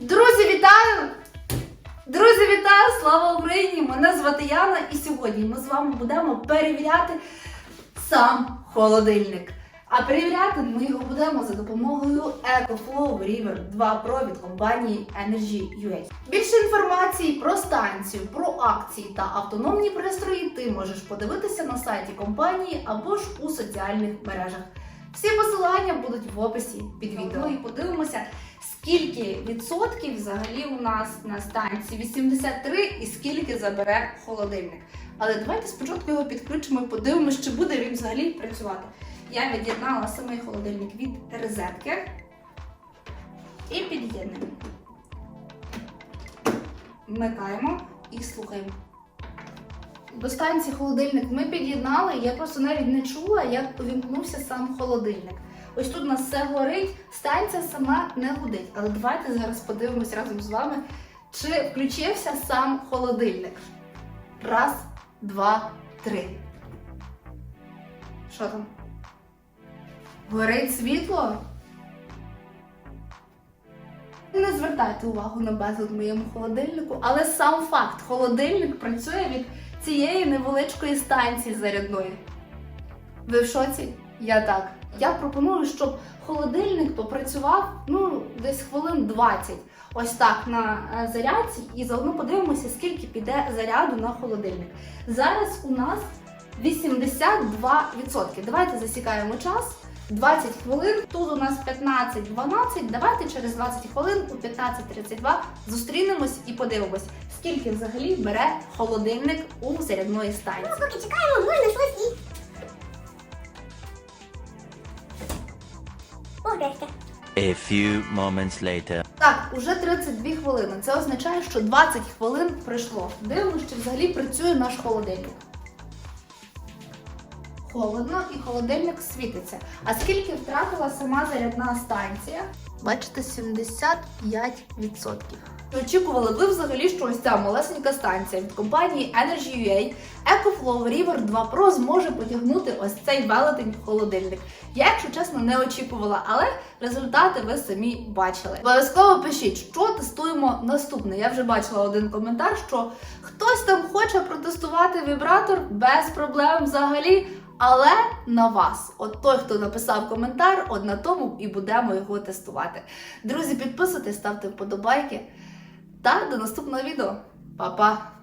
Друзі, вітаю! Друзі, вітаю! Слава Україні! Мене звати Яна, і сьогодні ми з вами будемо перевіряти сам холодильник. А перевіряти ми його будемо за допомогою EcoFlow River 2 Pro від компанії Energy UA. Більше інформації про станцію, про акції та автономні пристрої ти можеш подивитися на сайті компанії або ж у соціальних мережах. Всі посилання будуть в описі під відео. Ну і подивимося, скільки відсотків взагалі у нас на станції 83 і скільки забере холодильник. Але давайте спочатку його підключимо і подивимося, чи буде він взагалі працювати. Я від'єднала самий холодильник від розетки і під'єднуємо. Вмикаємо і слухаємо. До станції холодильник ми під'єднали, я просто навіть не чула, як увімкнувся сам холодильник. Ось тут у нас все горить, станція сама не гудить. Але давайте зараз подивимось разом з вами, чи включився сам холодильник. Раз, два, три. Що там? Горить світло? Не звертайте увагу на безлад в моєму холодильнику, але сам факт, холодильник працює від цієї невеличкої станції зарядної. Ви в шоці? Я так. Я пропоную, щоб холодильник попрацював ну, десь хвилин 20. Ось так на е, зарядці, і заодно подивимося, скільки піде заряду на холодильник. Зараз у нас 82%. Давайте засікаємо час. 20 хвилин, тут у нас 15-12. Давайте через 20 хвилин у 15.32 зустрінемось і подивимось, скільки взагалі бере холодильник у зарядної станції. Поки чекаємо, можна щось і. Решта. A few moments later. Так, уже 32 хвилини. Це означає, що 20 хвилин пройшло. Дивно, чи взагалі працює наш холодильник. Холодно і холодильник світиться. А скільки втратила сама зарядна станція? Бачите, 75%. Очікували ви взагалі, що ось ця малесенька станція від компанії Energy UA EcoFlow River 2 Pro зможе потягнути ось цей велетень холодильник. Я, якщо чесно, не очікувала, але результати ви самі бачили. Обов'язково пишіть, що тестуємо наступне. Я вже бачила один коментар, що хтось там хоче протестувати вібратор без проблем взагалі. Але на вас, от той, хто написав коментар, от на тому і будемо його тестувати. Друзі, підписуйтесь, ставте вподобайки. Та до наступного відео. Па-па!